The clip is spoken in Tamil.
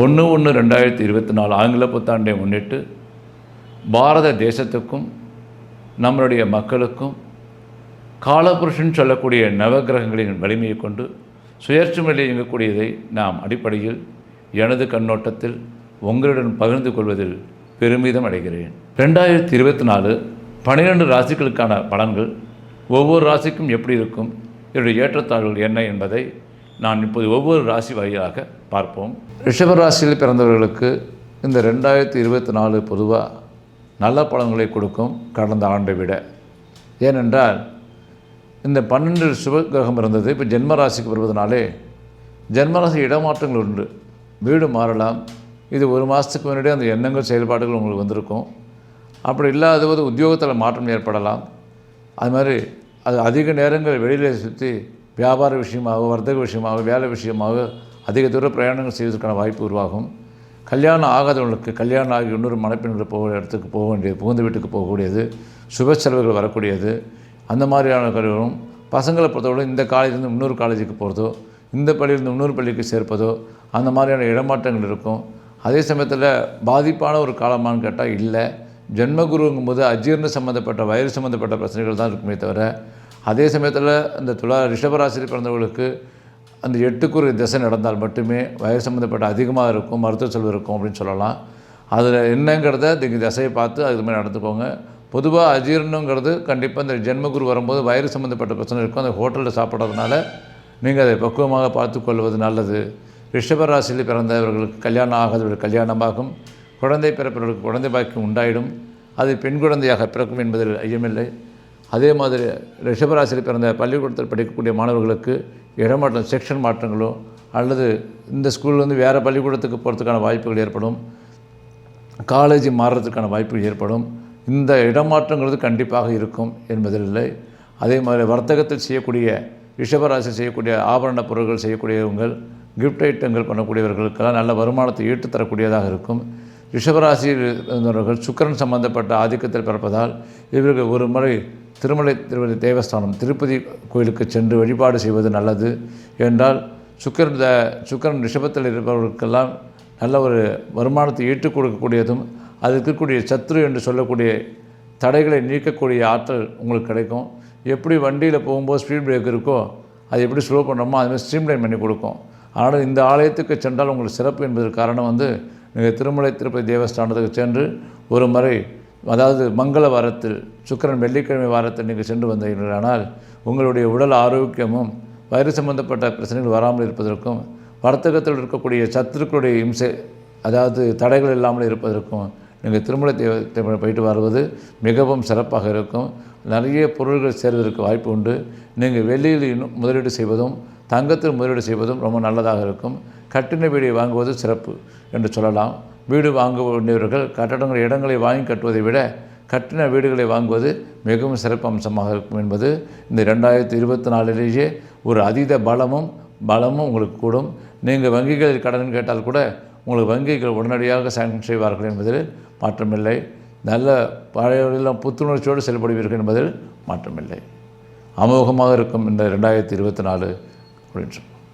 ஒன்று ஒன்று ரெண்டாயிரத்தி இருபத்தி நாலு ஆங்கில புத்தாண்டை முன்னிட்டு பாரத தேசத்துக்கும் நம்மளுடைய மக்களுக்கும் காலபுருஷன் சொல்லக்கூடிய நவகிரகங்களின் வலிமையை கொண்டு சுயேட்சை முறையில் இயங்கக்கூடியதை நாம் அடிப்படையில் எனது கண்ணோட்டத்தில் உங்களுடன் பகிர்ந்து கொள்வதில் பெருமிதம் அடைகிறேன். ரெண்டாயிரத்தி இருபத்தி நாலு பன்னிரெண்டு ராசிகளுக்கான பலன்கள் ஒவ்வொரு ராசிக்கும் எப்படி இருக்கும்? இதனுடைய ஏற்றத்தாழ்வுகள் என்ன என்பதை நான் இப்போது ஒவ்வொரு ராசி வாயிலாக பார்ப்போம். ரிஷபராசியில் பிறந்தவர்களுக்கு இந்த ரெண்டாயிரத்தி இருபத்தி நாலு பொதுவாக நல்ல பலன்களை கொடுக்கும் கடந்த ஆண்டை விட. ஏனென்றால் இந்த பன்னெண்டு சுப கிரகம் இருந்தது. இப்போ ஜென்ம ராசிக்கு வருவதனாலே ஜென்மராசி இடமாற்றங்கள் உண்டு. வீடு மாறலாம். இது ஒரு மாதத்துக்கு முன்னாடி அந்த எண்ணங்கள் செயல்பாடுகள் உங்களுக்கு வந்திருக்கும். அப்படி இல்லாத போது உத்தியோகத்தில் மாற்றம் ஏற்படலாம். அது மாதிரி அது அதிக நேரங்கள் வெளியில் சுற்றி வியாபார விஷயமாக வர்த்தக விஷயமாக வேலை விஷயமாக அதிக தூர பிரயாணங்கள் செய்வதற்கான வாய்ப்பு உருவாகும். கல்யாணம் ஆகாதவங்களுக்கு கல்யாணம் ஆகி இன்னொரு மணப்பெண்கள் போக இடத்துக்கு போக வேண்டியது புகுந்த வீட்டுக்கு போகக்கூடியது சுப செலவுகள் வரக்கூடியது அந்த மாதிரியான கருவும் பசங்களை பொறுத்தவரை இந்த காலேஜிலேருந்து இன்னொரு காலேஜுக்கு போகிறதோ இந்த பள்ளியிலிருந்து இன்னொரு பள்ளிக்கு சேர்ப்பதோ அந்த மாதிரியான இடமாற்றங்கள் இருக்கும். அதே சமயத்தில் பாதிப்பான ஒரு காலமான்னு கேட்டால் இல்லை. ஜென்மகுருங்கும் போது அஜீர்ண சம்மந்தப்பட்ட வயிறு சம்மந்தப்பட்ட பிரச்சனைகள் தான் இருக்குமே தவிர அதே சமயத்தில் இந்த துலா ரிஷபராசியில் பிறந்தவர்களுக்கு அந்த எட்டுக்குரு திசை நடந்தால் மட்டுமே வயிறு சம்மந்தப்பட்ட அதிகமாக இருக்கும் மருத்துவ செலவு இருக்கும் அப்படின்னு சொல்லலாம். அதில் என்னங்கிறத நீங்கள் திசையை பார்த்து அதுக்கு மாதிரி நடந்துக்கோங்க. பொதுவாக அஜீரணங்கிறது கண்டிப்பாக இந்த ஜென்மகுரு வரும்போது வயிறு சம்மந்தப்பட்ட பிரச்சனை இருக்கும். அந்த ஹோட்டலில் சாப்பிட்றதுனால நீங்கள் அதை பக்குவமாக பார்த்து கொள்வது நல்லது. ரிஷபராசியில் பிறந்தவர்களுக்கு கல்யாணம் ஆகாதவர்கள் கல்யாணமாகும். குழந்தை பிறப்பவர்களுக்கு குழந்தை பாக்கியம் உண்டாயிடும். அது பெண் குழந்தையாக பிறக்கும் என்பதில் ஐயமில்லை. அதே மாதிரி ரிஷபராசியில் பிறந்த பள்ளிக்கூடத்தில் படிக்கக்கூடிய மாணவர்களுக்கு இடமாற்றம் செக்ஷன் மாற்றங்களோ அல்லது இந்த ஸ்கூல்லேருந்து வேறு பள்ளிக்கூடத்துக்கு போகிறதுக்கான வாய்ப்புகள் ஏற்படும். காலேஜ் மாறுறதுக்கான வாய்ப்புகள் ஏற்படும். இந்த இடமாற்றங்கிறது கண்டிப்பாக இருக்கும் என்பதில் இல்லை. அதே மாதிரி வர்த்தகத்தில் செய்யக்கூடிய ரிஷபராசி செய்யக்கூடிய ஆபரண பொருட்கள் செய்யக்கூடியவங்கள் கிஃப்ட் ஐட்டங்கள் பண்ணக்கூடியவர்களுக்கெல்லாம் நல்ல வருமானத்தை ஈட்டு தரக்கூடியதாக இருக்கும். ரிஷபராசியில் இருந்தவர்கள் சுக்கரன் சம்பந்தப்பட்ட ஆதிக்கத்தில் பிறப்பதால் இவர்கள் ஒரு முறை திருமலை திருமலை தேவஸ்தானம் திருப்பதி கோயிலுக்கு சென்று வழிபாடு செய்வது நல்லது என்றால் சுக்கரன் த சுக்கரன் ரிஷபத்தில் இருப்பவர்களுக்கெல்லாம் நல்ல ஒரு வருமானத்தை ஈட்டுக் கொடுக்கக்கூடியதும் அது இருக்கக்கூடிய சத்ரு என்று சொல்லக்கூடிய தடைகளை நீக்கக்கூடிய ஆற்றல் உங்களுக்கு கிடைக்கும். எப்படி வண்டியில் போகும்போது ஸ்பீட் பிரேக் இருக்கோ அது எப்படி ஸ்லோ பண்ணுறோமோ அதுமாதிரி ஸ்ட்ரீம்லைன் பண்ணி கொடுக்கும். ஆனால் இந்த ஆலயத்துக்கு சென்றால் உங்களுக்கு சிறப்பு என்பதற்கு காரணம் வந்து நீங்கள் திருமலை திருப்பதி தேவஸ்தானத்துக்கு சென்று ஒரு முறை அதாவது மங்கள வாரத்தில் சுக்கிரன் வெள்ளிக்கிழமை வாரத்தில் நீங்கள் சென்று வந்தீர்களானால் உங்களுடைய உடல் ஆரோக்கியமும் வயிறு சம்பந்தப்பட்ட பிரச்சனைகள் வராமல் இருப்பதற்கும் வர்த்தகத்தில் இருக்கக்கூடிய சத்துருக்களுடைய இம்சை அதாவது தடைகள் இல்லாமல் இருப்பதற்கும் நீங்கள் திருமலை தேவ போயிட்டு வருவது மிகவும் சிறப்பாக இருக்கும். நிறைய பொருள்கள் சேர்வதற்கு வாய்ப்பு உண்டு. நீங்கள் வெள்ளியில் இன்னும் முதலீடு செய்வதும் தங்கத்தில் முதலீடு செய்வதும் ரொம்ப நல்லதாக இருக்கும். கட்டின வீடை வாங்குவது சிறப்பு என்று சொல்லலாம். வீடு வாங்க வேண்டியவர்கள் கட்டடங்கள் இடங்களை வாங்கி கட்டுவதை விட கட்டின வீடுகளை வாங்குவது மிகவும் சிறப்பு அம்சமாக இருக்கும் என்பது இந்த ரெண்டாயிரத்தி இருபத்தி நாலிலேயே ஒரு அதீத பலமும் பலமும் உங்களுக்கு கூடும். நீங்கள் வங்கிகளில் கடன் கேட்டால் கூட உங்களுக்கு வங்கிகள் உடனடியாக சாங்ஷன் செய்வார்கள் என்பதில் மாற்றமில்லை. நல்ல பழையவர்களெல்லாம் புத்துணர்ச்சியோடு செயல்படுவீர்கள் என்பதில் மாற்றமில்லை. அமோகமாக இருக்கும் இந்த ரெண்டாயிரத்தி இருபத்தி நாலு. அப்படின்னு